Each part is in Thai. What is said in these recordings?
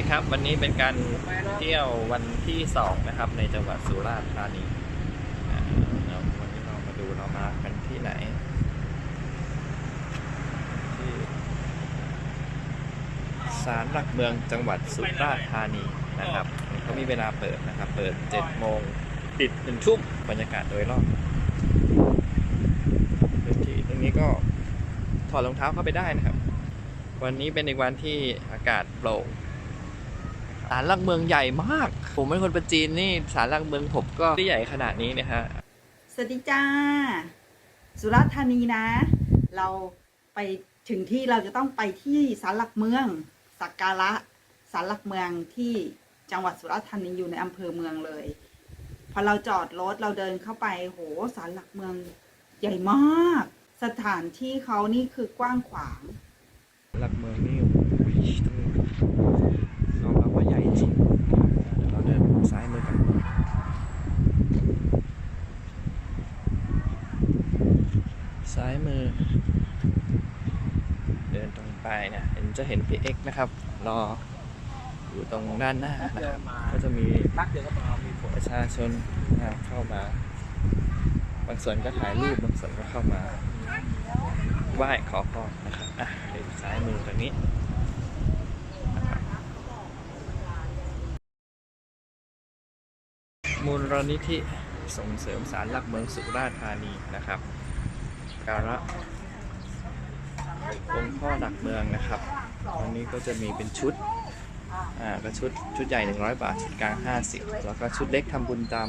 ดีครับวันนี้เป็นการเที่ยววันที่สองนะครับ ในจังหวัดสุราษฎร์ธานีววันนี้เรามาดูเรามากันที่ไหนที่ศาลหลักเมืองจังหวัดสุราษฎร์ธานีนะครับเขามีเวลาเปิดนะครับ เปิด7โมงปิด1ทุ่มบรรยากาศโดยรอบพื้นที่ตรงนี้ก็ถอดรองเท้าเข้าไปได้นะครับ วันนี้เป็นอีกวันที่อากาศโปร่ง ศาลหลักเมืองใหญ่มาก ผมเป็นคนประจีนนี่ศาลหลักเมืองผมก็ไม่ได้ใหญ่ขนาดนี้นะฮะสวัสดีจ้า สุราษฎร์ธานีนะ เราไปถึงที่เราจะต้องไปที่ศาลหลักเมือง สักการะศาลหลักเมืองที่จังหวัดสุราษฎร์ธานีอยู่ในอำเภอเมืองเลย พอเราจอดรถเราเดินเข้าไปโหศาลหลักเมืองใหญ่มาก สถานที่เขานี่คือกว้างขวางหลักเมืองนี่โอ้โหต้องยอมรับว่าใหญ่จริงเดี๋ยวเราเดินซ้ายมือกัน ซ้ายมือ เดินตรงไปเนี่ยเห็น จะเห็นพีเอ็กนะครับ รออยู่ตรงด้านหน้านะครับก็จะมีพักเดียวก็พอมีฝนประชาชนนะครับเข้ามา บางส่วนก็ถ่ายรูปบางส่วนก็เข้ามาไหว้ขอพรนะครับอะเดี๋ยวซ้ายมือตรงนี้นะครับมูลนิธิส่งเสริมสารหลักเมืองสุราษฎร์ธานีนะครับ การะ องค์พ่อหลักเมืองนะครับวันนี้ก็จะมีเป็นชุดอ่าก็ชุดชุดใหญ่ 100 บาท ชุดกลาง 50 แล้วก็ชุดเล็กทำบุญตาม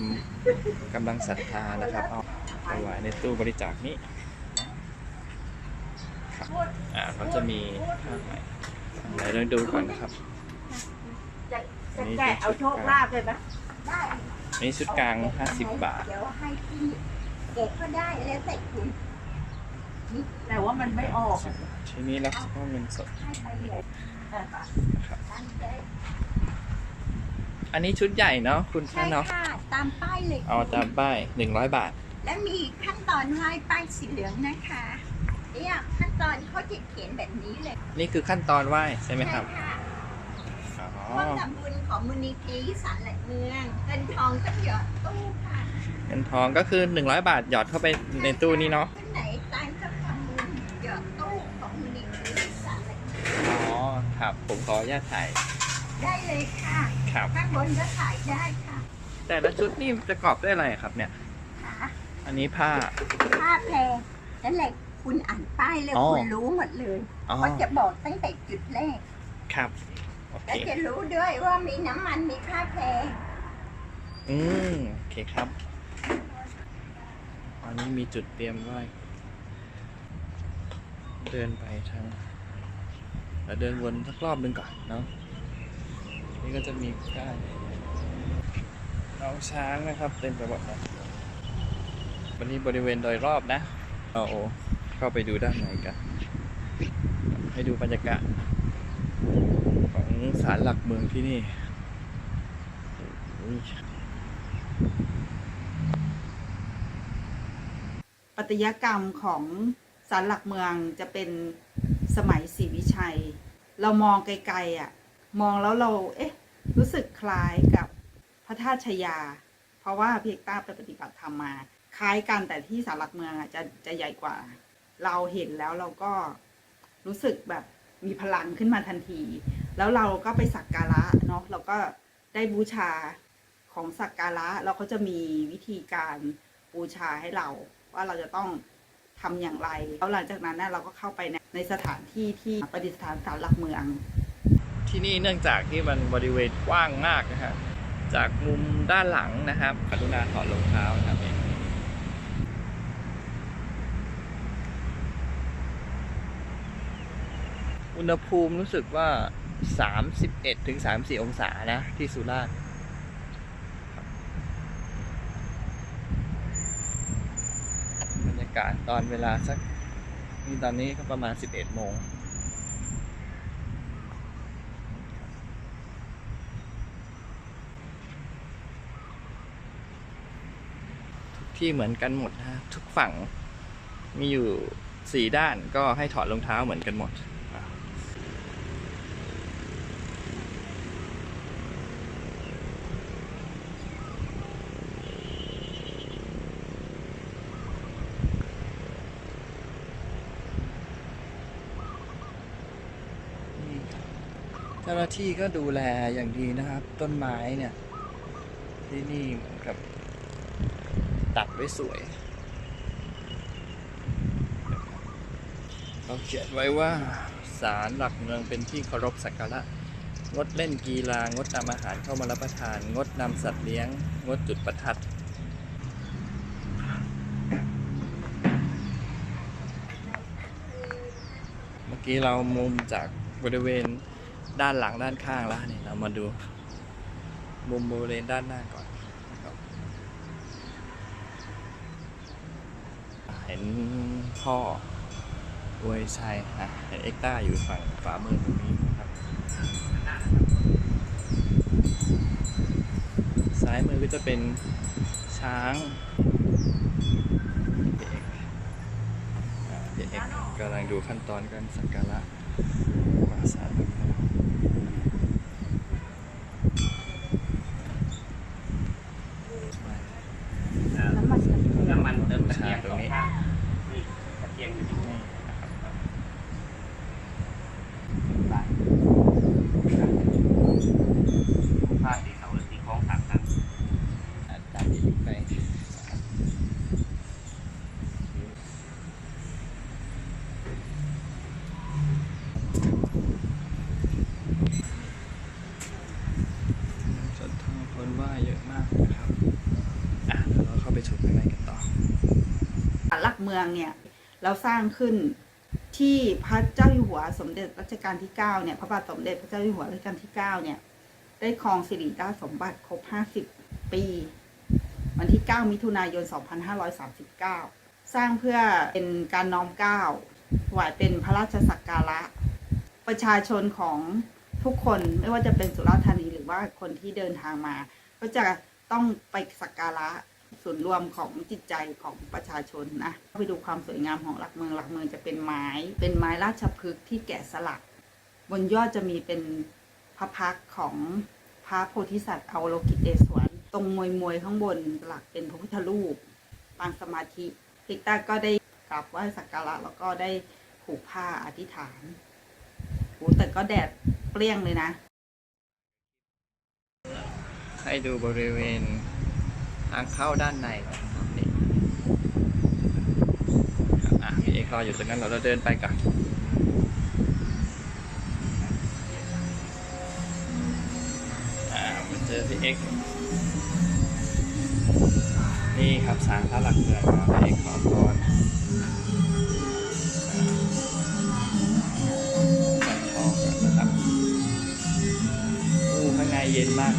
กำลังศรัทธานะครับเอาไปไว้ในตู้บริจาคนี้ครับอ่าเขาจะมีผ้าไหมไหนเราดูก่อนนะครับอันนี้แกะเอาโชคลาภเลยไหมได้นนี้ชุดกลาง 50 บาท เดี๋ยวให้พี่เก็บก็ได้แล้วใส่ถุง แต่ว่ามันไม่ออกทีนี้รับเฉพาะเงินสดอันนี้ชุดใหญ่เนาะคุณใช่ค่าเนาะค่ะตามป้ายเลยเอาตามป้าย100บาท และมีขั้นตอนไหว้ป้ายสีเหลืองนะคะเนี่ยขั้นตอนเขาจะเขียนแบบนี้เลย นี่คือขั้นตอนไหว้ใช่ไหมครับค่ะอ๋อร่วมทำบุญของมูลนิธิสารหลักเมืองเงินทองต้องหยอดตู้ค่ะเงินทองก็คือ100บาทหยอดเข้าไปในตู้นี้เนาะไหนตามก็ทำบุญหยอดตู้ของมูลนิธิสารหลักเมือง อ๋อ ครับ ผมขออนุญาตถ่าย ได้เลยค่ะครับ ข้างบนก็ขายได้ค่ะแต่ละชุดนี่ประกอบด้วยอะไรครับเนี่ยค่ะอันนี้ผ้า ผ้าแพรนั่นแหละคุณอ่านป้ายแล้วอ๋อ คุณรู้หมดเลยอ๋อเขาจะบอกตั้งแต่จุดแรก ครับ โอเค แล้วจะรู้ด้วยว่ามีน้ำมันมีผ้าแพรอืมโอเคครับ อันนี้มีจุดเตรียมไว้ เดินไปทาง แล้วเดินวนสักรอบหนึ่งก่อนเนาะนี่ก็จะมีก้านน้องช้างนะครับเต็มไปหมดเลยวันนี้บริเวณโดยรอบนะเอาเข้าไปดูด้านในกัน ให้ดูบรรยากาศ ของศาลหลักเมืองที่นี่ ปัตยกรรมของศาลหลักเมืองจะเป็น สมัยศรีวิชัย เรามองไกลๆอะ มองแล้วเราเอ๊ะ รู้สึกคล้ายกับพระธาตุชยา เพราะว่าพี่เอกต้าไปปฏิบัติธรรมมา คล้ายกันแต่ที่ศาลหลักเมืองอะจะจะใหญ่กว่า เราเห็นแล้วเราก็รู้สึกแบบมีพลังขึ้นมาทันที แล้วเราก็ไปสักการะเนาะเราก็ได้บูชาของสักการะเราก็จะมีวิธีการบูชาให้เรา ว่าเราจะต้อง ทำอย่างไร แล้วหลังจากนั้นเราก็เข้าไปในสถานที่ที่ประดิษฐานศาลหลักเมือง ที่นี่เนื่องจากที่มันบริเวณกว้างมากนะฮะจากมุมด้านหลังนะครับกรุณาถอดรองเท้านะครับเองอุณหภูมิรู้สึกว่า 31-34 องศานะที่สุราษฎร์ครับบรรยากาศตอนเวลาสักนี่ตอนนี้ก็ประมาณ 11 โมงทุกที่เหมือนกันหมดนะฮะทุกฝั่งมีอยู่สี่ด้านก็ให้ถอดรองเท้าเหมือนกันหมดอะ จ้าหน้า ที่ก็ดูแลอย่างดีนะครับ ต้นไม้เนี่ย ที่นี่เหมือนกับ ตัดไว้สวย เขาเขียนไว้ว่าศาลหลักเมืองเป็นที่เคารพสักการะงดเล่นกีฬางดนำอาหารเข้ามารับประทาน งดนำสัตว์เลี้ยง งดจุดประทัดเมื่อกี้เรามุมจากบริเวณ ด้านหลังด้านข้างแล้วนี่เรามาดูมุมบริเวณด้านหน้าก่อนเห็นพ่ออวยชัยนะเห็นเอ็กต้าอยู่ฝั่งขวามือตรงนี้นะครับซ้ายมือก็จะเป็นช้างพี่เอกอ่าพี่เอกกำลังดูขั้นตอนการสักการะมาสารหลักเมือง น้ำมันกระเทียม น้ำมันเติมตะเกียงสองข้างนี่ตะเกียงอยู่ที่ นี่นะครับ ผ้าสีขาวหรือสีคล้องสามครั้ง อ่าตามที่ไปศรัทธาคนไหว่าเยอะมากนะครับ อะเดี๋ยวเราเข้าไปชมข้างในกันต่อ ศาลหลัก เมืองเนี่ยเราสร้างขึ้นที่พระเจ้าอยู่หัวสมเด็จรัชกาลที่9เนี่ยพระบาทสมเด็จพระเจ้าอยู่หัวรัชกาลที่9เนี่ยได้ครองสิริราชสมบัติครบ 50 ปี วันที่ 9 มิถุนายน 2539 สร้างเพื่อเป็นการน้อมเกล้าถวายเป็นพระราชสักการะ ประชาชนของทุกคนไม่ว่าจะเป็นสุราษฎร์ธานีหรือว่าคนที่เดินทางมา ก็จะต้องไปสักการะ ส่วนรวมของจิตใจของประชาชนนะไปดูความสวยงามของหลักเมืองหลักเมืองจะเป็นไม้ เป็นไม้ราชพฤกษ์ที่แกะสลัก บนยอดจะมีเป็นพระพักของพระโพธิสัตว์อวโลกิเตศวรตรงมวยมวยข้างบนหลักเป็นพระพุทธรูปปางสมาธิพิกตาก็ได้กราบไหว้สักการะแล้วก็ได้ผูกผ้าอธิษฐานโอ้แต่ก็แดดเปรี้ยงเลยนะ ให้ดูบริเวณ ทางเข้าด้านในนะครับนี่ครับอะพี่เอกรออยู่ตรงนั้นเราเดินไปก่อนอ่ามาเจอพี่เอ็กนี่ครับสารพระหลักเมืองพี่เอกขอพรอ่ากันทองก่อนนะครับอู้ข้างในเย็นมาก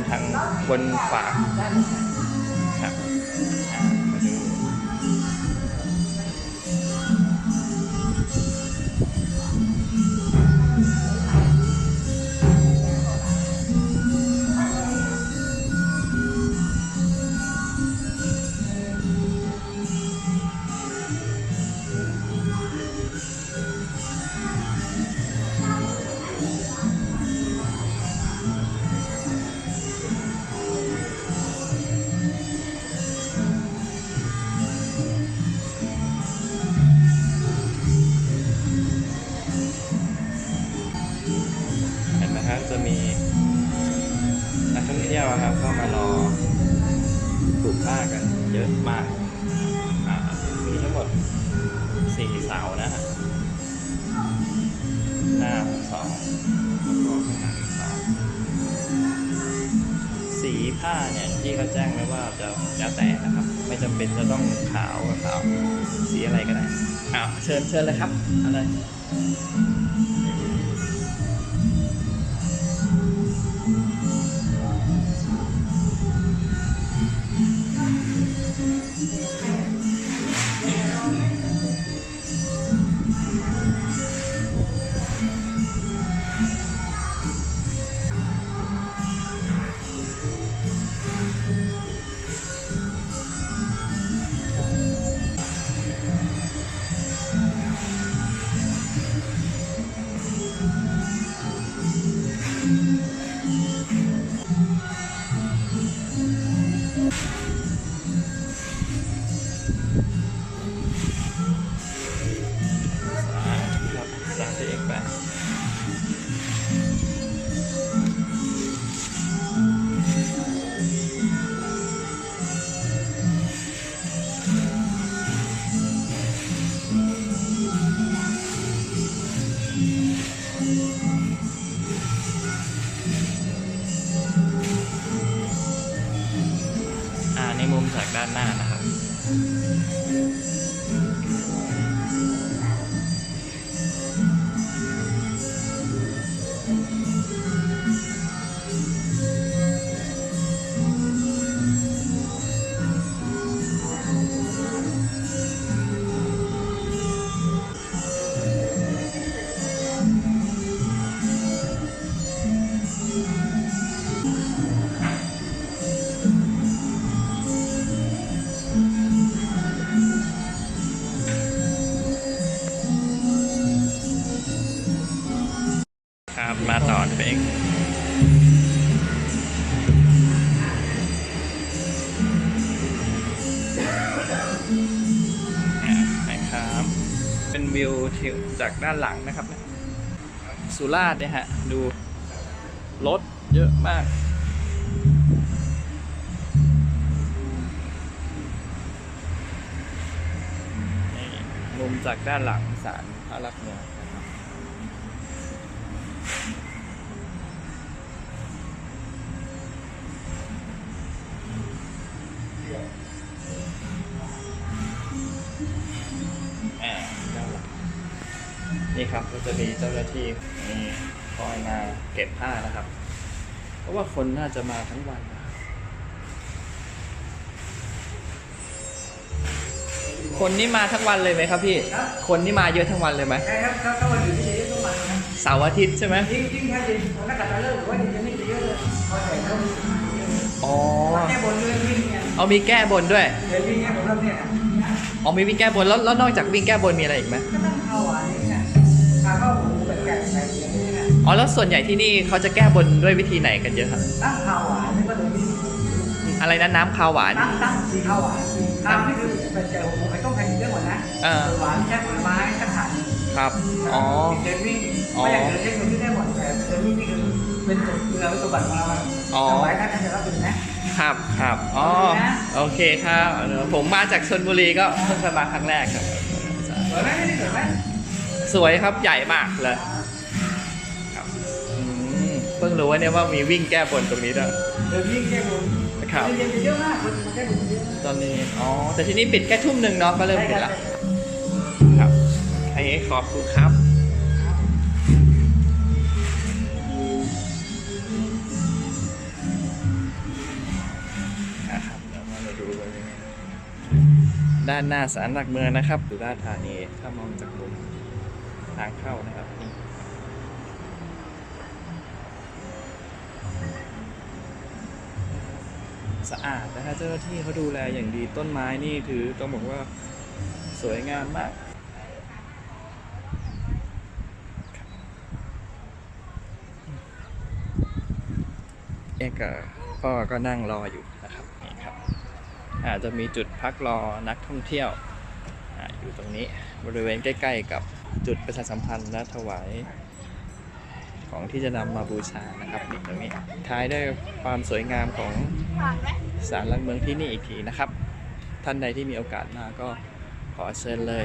ดินทางบนขวา จำเป็นจะต้องขาวกับขาวสีอะไรก็ได้อ้าวเชิญเชิญเลยครับอะไร นะครับ เป็นวิวจากด้านหลังนะครับ สุราษฎร์เนี่ยฮะ ดู รถเยอะมากนี่มุมจากด้านหลังศาลพระลักษมณ์ ครับ ก็จะมีเจ้าหน้าที่นี่คอยมาเก็บผ้านะครับ เพราะว่าคนน่าจะมาทั้งวันนะครับคนนี่มาทั้งวันเลยไหมครับพี่ คนนี่มาเยอะทั้งวันเลยไหมใช่ครับถ้าถ้าวันหยุดที่จะเยอะต้งมานเสาร์อาทิตย์ใช่ไหมยิ่งยิ่งถ้าเย็นของนักการเลิกหรือว่าเย็นจะไม่เยอะเลยพอแต่เขาอ๋อแก้บนด้วยวิ่งเนี่ยเอามีแก้บนด้วยเดี๋ยววิ่งเนี่ยผมเริ่มเนี่ยอ๋อมีวิ่งแก้บนแล้วแล้วนอกจากวิ่งแก้บนมีอะไรอีกไหม อ๋อแล้วส่วนใหญ่ที่นี่เขาจะแก้บนด้วยวิธีไหนกันเยอะครับตั้งข้าวหวานนี่ก็เลยมีอะไรนะน้ำข้าวหวานตั้งตั้งสีข้าวหวานข้าวนี่คือเป็นแกงหมูไอ้ต้องแพงเยอะหมดนะเออหวานแค่ผลไม้สักขันครับ อ๋อเดินวิ่งไม่อยากเดินเล่นตรงนี้ได้หมดแต่เดินวิ่งนี่คือเป็นตัวเรือเป็นตัวบัตรของเราอ๋อไว้ท่านจะรับถึงนะครับครับอ๋อโอเคครับเดี๋ยวผมมาจากชนบุรีก็เพิ่งจะมาครั้งแรกครับสวยไหมนี่สวยไหมสวยครับใหญ่มากเลยครับอืม เพิ่งรู้ว่าเนี่ยว่ามีวิ่งแก้บนตรงนี้ด้วยเดินวิ่งแก้บนครับเย็นๆเยอะมากคนมาแก้บนเยอะตอนนี้ อ๋อ แต่ที่นี่ปิดแค่ทุ่มหนึ่งเนาะ ก็เริ่มปิดละครับใครขอบคุณครับครับเอามาเราดูเลยด้านหน้าศาลหลักเมืองนะครับสุราษฎร์ธานีถ้ามองจากมุมทางเข้านะครับ สะอาดนะฮะเจ้าหน้าที่เขาดูแลอย่างดีต้นไม้นี่ถือต้องบอกว่าสวยงามมากเอกพ่อก็นั่งรออยู่นะครับนี่ครับ อาจจะมีจุดพักรอนักท่องเที่ยวออยู่ตรงนี้บริเวณใกล้ ๆ กับจุดประชาสัมพันธ์และถวาย ของที่จะนำมาบูชานะครับนี่ตรงนี้ท้ายด้วยความสวยงามของศาลหลักเมืองที่นี่อีกทีนะครับ ท่านใดที่มีโอกาสมาก็ขอเชิญเลย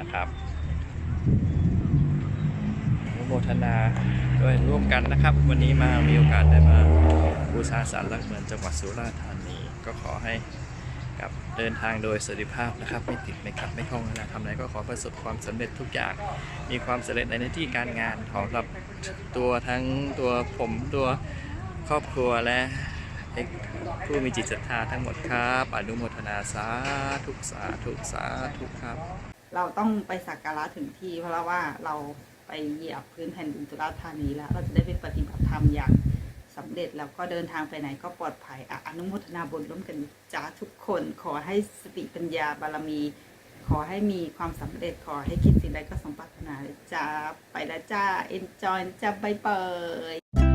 นะครับนุโมทนาด้วยร่วมกันนะครับ วันนี้มามีโอกาสได้มาบูชาศาลหลักเมืองจังหวัดสุราษฎร์ธานีก็ขอให้ กับเดินทางโดยสวัสดิภาพนะครับ ไม่ติดไม่ขัดไม่ข้องนะทำอะไรก็ขอประสบความสำเร็จทุกอย่าง มีความสำเร็จในหน้าที่การงานของรับตัวทั้งตัวผมตัวครอบครัวและผู้มีจิตศรัทธาทั้งหมดครับ อนุโมทนาสาธุสาธุสาธุครับ เราต้องไปสักการะถึงที่เพราะว่าเราไปเหยียบพื้นแผ่นดินสุราษฎร์ธานีแล้ว เราจะได้ไปปฏิบัติธรรมอย่าง สำเร็จแล้วก็เดินทางไปไหนก็ปลอดภัยออนุโมทนาบุญร่วมกันจ้าทุกคน ขอให้สติปัญญาบารมี ขอให้มีความสำเร็จขอให้คิดสิ่งใดก็สมปรารถนาเลยจ้าไปแล้วจ้าเอนจอยจ้าบายบาย